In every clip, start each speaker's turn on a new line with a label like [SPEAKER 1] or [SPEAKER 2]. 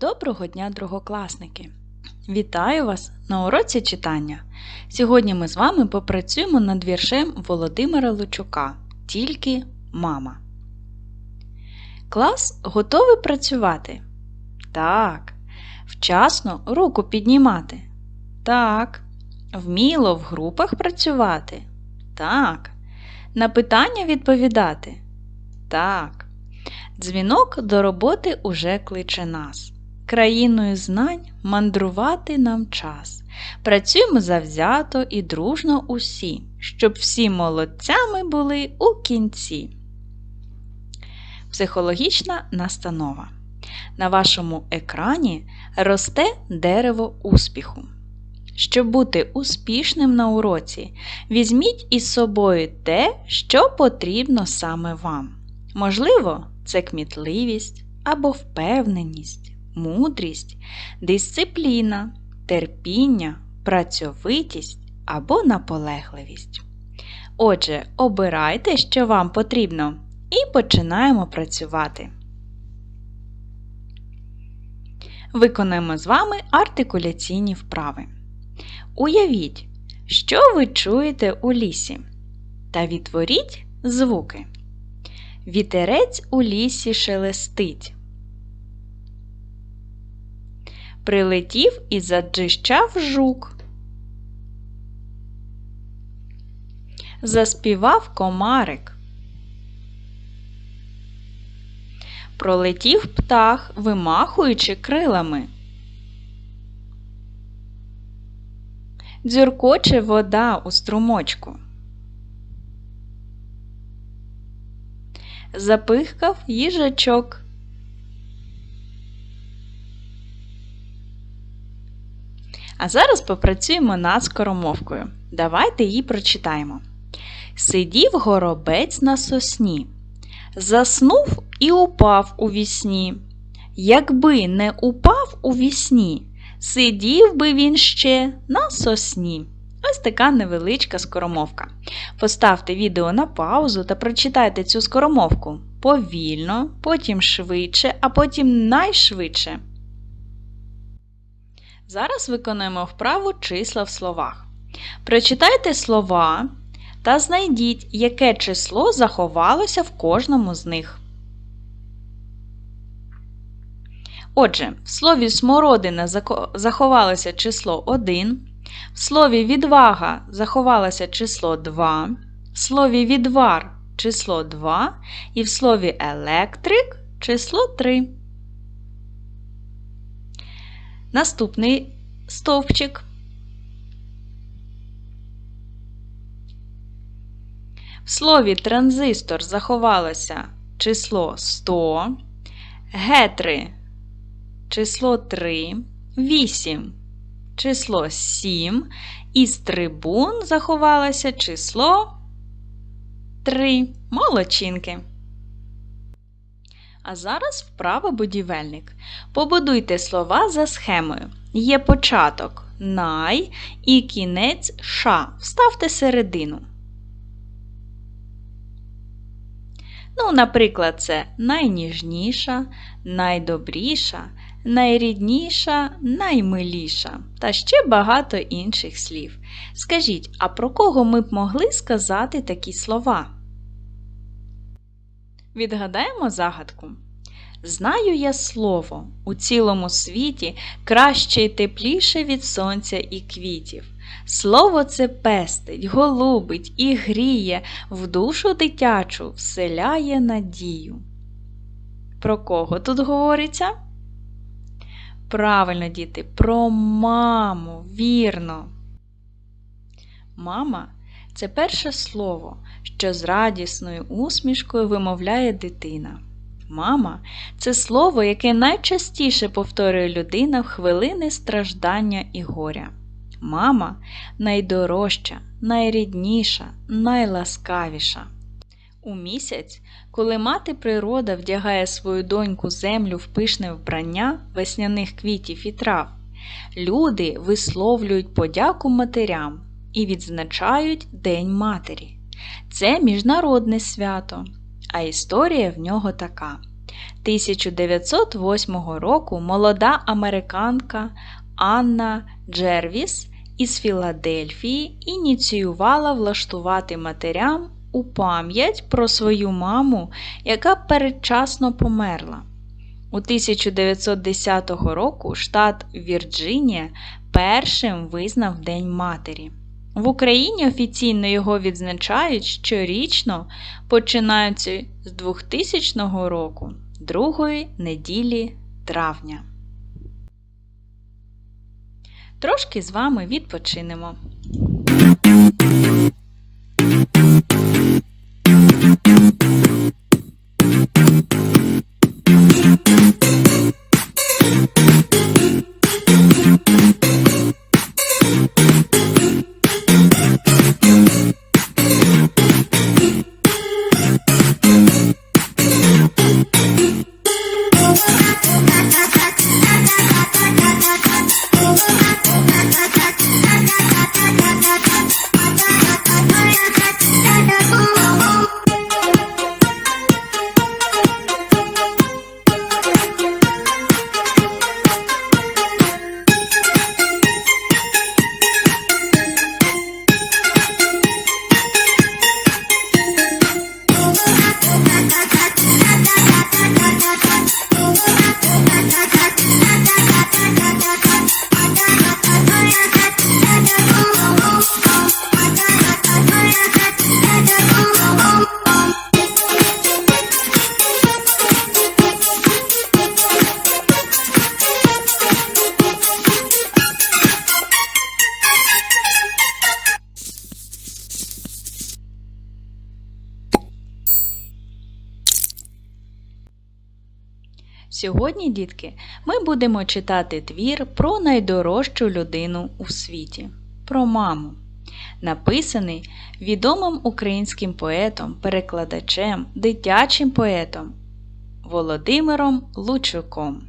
[SPEAKER 1] Доброго дня, другокласники! Вітаю вас на уроці читання. Сьогодні ми з вами попрацюємо над віршем Володимира Лучука Тільки мама. Клас готовий працювати? Так. Вчасно руку піднімати? Так. Вміло в групах працювати? Так. На питання відповідати? Так. Дзвінок до роботи уже кличе нас. Країною знань мандрувати нам час. Працюємо завзято і дружно усі, щоб всі молодцями були у кінці. Психологічна настанова. На вашому екрані росте дерево успіху. Щоб бути успішним на уроці, візьміть із собою те, що потрібно саме вам. Можливо, це кмітливість або впевненість, мудрість, дисципліна, терпіння, працьовитість або наполегливість. Отже, обирайте, що вам потрібно, і починаємо працювати. Виконаємо з вами артикуляційні вправи. Уявіть, що ви чуєте у лісі, та відтворіть звуки. Вітерець у лісі шелестить. Прилетів і заджищав жук. Заспівав комарик. Пролетів птах, вимахуючи крилами. Дзюркоче вода у струмочку. Запихкав їжачок. А зараз попрацюємо над скоромовкою. Давайте її прочитаємо. Сидів горобець на сосні, заснув і упав у вісні. Якби не упав у вісні, сидів би він ще на сосні. Ось така невеличка скоромовка. Поставте відео на паузу та прочитайте цю скоромовку повільно, потім швидше, а потім найшвидше. Зараз виконуємо вправу числа в словах. Прочитайте слова та знайдіть, яке число заховалося в кожному з них. Отже, в слові смородина заховалося число 1. В слові відвага заховалося число 2, в слові відвар число 2 і в слові електрик число 3. Наступний стовпчик. В слові транзистор заховалося число 100, гетри число 3, 8 число 7, із трибун заховалося число 3. Молодчинки. А зараз вправа будівельник. Побудуйте слова за схемою. Є початок най і кінець ша. Вставте середину. Ну, наприклад, це найніжніша, найдобріша, найрідніша, наймиліша та ще багато інших слів. Скажіть, а про кого ми б могли сказати такі слова? Відгадаємо загадку. Знаю я слово у цілому світі краще й тепліше від сонця і квітів. Слово це пестить, голубить і гріє, в душу дитячу вселяє надію. Про кого тут говориться? Правильно, діти, про маму, вірно. Мама це перше слово, що з радісною усмішкою вимовляє дитина. Мама це слово, яке найчастіше повторює людина в хвилини страждання і горя. Мама найдорожча, найрідніша, найласкавіша. У місяць, коли мати природа вдягає свою доньку землю в пишне вбрання весняних квітів і трав, люди висловлюють подяку матерям і відзначають День Матері. Це міжнародне свято, а історія в нього така. 1908 року молода американка Анна Джервіс із Філадельфії ініціювала влаштувати матерям у пам'ять про свою маму, яка передчасно померла. У 1910 року штат Вірджинія першим визнав День Матері. В Україні офіційно його відзначають щорічно, починаючи з 2000 року, другої неділі травня. Трошки з вами відпочинемо. Сьогодні, дітки, ми будемо читати твір про найдорожчу людину у світі про маму, написаний відомим українським поетом, перекладачем, дитячим поетом Володимиром Лучуком.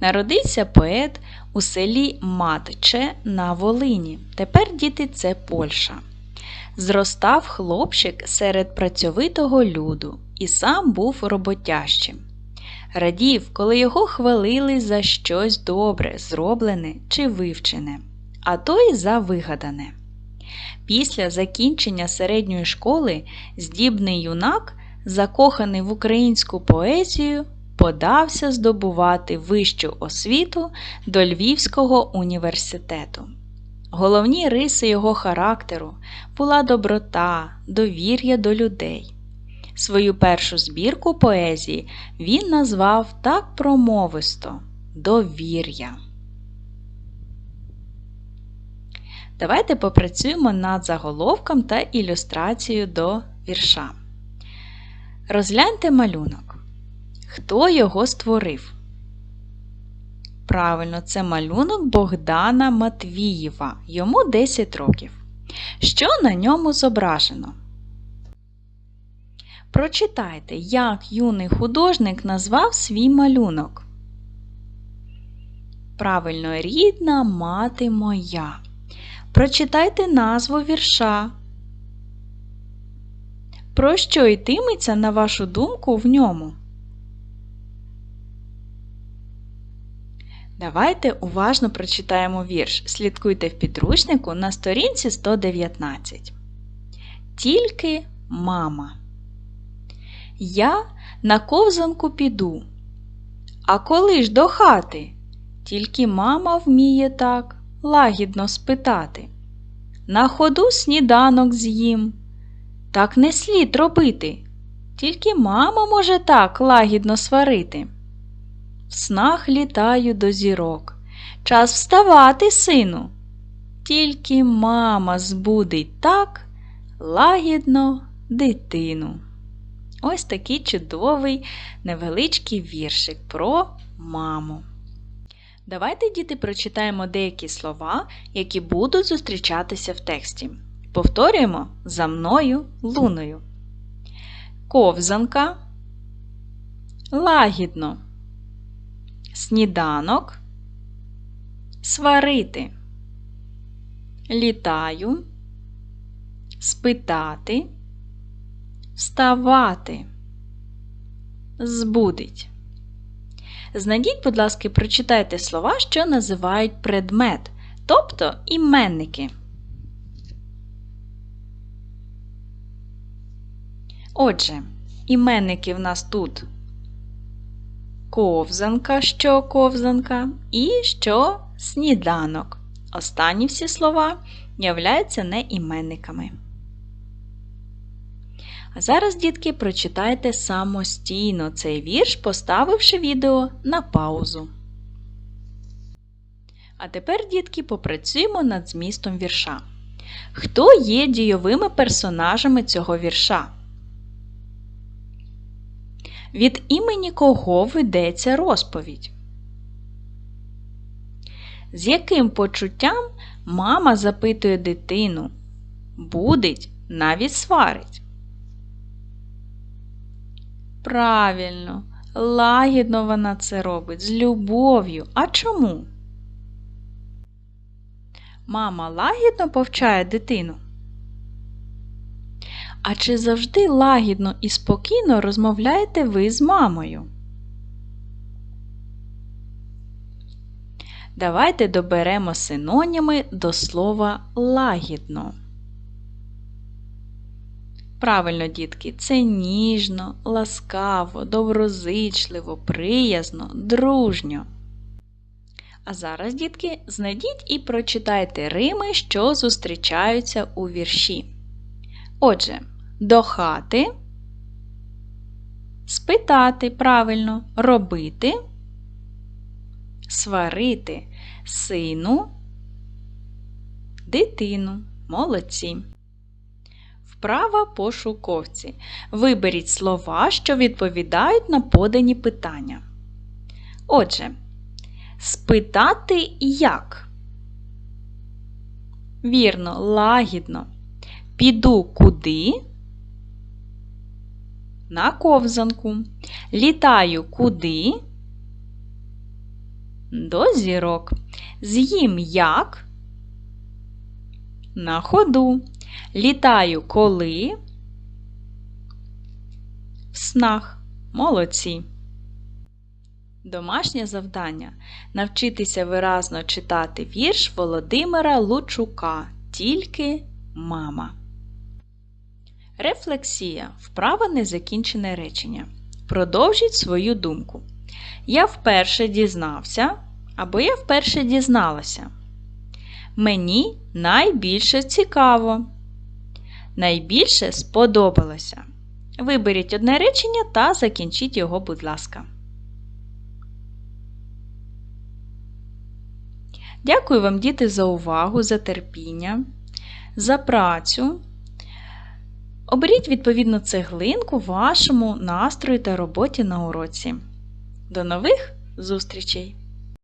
[SPEAKER 1] Народився поет у селі Матче на Волині. Тепер діти це Польща. Зростав хлопчик серед працьовитого люду і сам був роботящим. Радів, коли його хвалили за щось добре, зроблене чи вивчене, а то й за вигадане. Після закінчення середньої школи здібний юнак, закоханий в українську поезію, подався здобувати вищу освіту до Львівського університету. Головні риси його характеру була доброта, довір'я до людей. Свою першу збірку поезії він назвав так промовисто довір'я. Давайте попрацюємо над заголовком та ілюстрацією до вірша. Розгляньте малюнок. Хто його створив? Правильно, це малюнок Богдана Матвієва. Йому 10 років. Що на ньому зображено? Прочитайте, як юний художник назвав свій малюнок. Правильно, рідна мати моя. Прочитайте назву вірша. Про що йтиметься, на вашу думку, в ньому? Давайте уважно прочитаємо вірш. Слідкуйте в підручнику на сторінці 119. Тільки мама. Я на ковзанку піду. А коли ж до хати? Тільки мама вміє так лагідно спитати. На ходу сніданок з'їм. Так не слід робити. Тільки мама може так лагідно сварити. В снах літаю до зірок. Час вставати, сину. Тільки мама збудить так лагідно дитину. Ось такий чудовий невеличкий віршик про маму. Давайте, діти, прочитаємо деякі слова, які будуть зустрічатися в тексті. Повторюємо за мною луною. Ковзанка. Лагідно. Сніданок. Сварити. Літаю. Спитати вставати. збудить. Знайдіть, будь ласка, прочитайте слова, що називають предмет, тобто іменники. Отже, іменники в нас тут ковзанка, що ковзанка, і що сніданок. Останні всі слова являються неіменниками. А зараз, дітки, прочитайте самостійно цей вірш, поставивши відео на паузу. А тепер, дітки, попрацюємо над змістом вірша. Хто є дійовими персонажами цього вірша? Від імені кого ведеться розповідь? З яким почуттям мама запитує дитину, будить, навіть сварить? Правильно, лагідно вона це робить, з любов'ю. А чому? Мама лагідно повчає дитину. А чи завжди лагідно і спокійно розмовляєте ви з мамою? Давайте доберемо синоніми до слова лагідно. Правильно, дітки, це ніжно, ласкаво, доброзичливо, приязно, дружньо. А зараз, дітки, знайдіть і прочитайте рими, що зустрічаються у вірші. Отже, до хати, спитати правильно, робити, сварити сину, дитину. Молодці. Вправа пошуковці. Виберіть слова, що відповідають на подані питання. Отже, спитати як? Вірно, лагідно. Піду куди? На ковзанку. Літаю куди? До зірок. З'їм як? На ходу. Літаю коли? В снах. Молодці. Домашнє завдання навчитися виразно читати вірш Володимира Лучука. Тільки мама. Рефлексія. Вправа незакінчене речення. Продовжіть свою думку. Я вперше дізнався або я вперше дізналася. Мені найбільше цікаво. Найбільше сподобалося. Виберіть одне речення та закінчіть його, будь ласка. Дякую вам, діти, за увагу, за терпіння, за працю. Оберіть відповідну цеглинку вашому настрою та роботі на уроці. До нових зустрічей!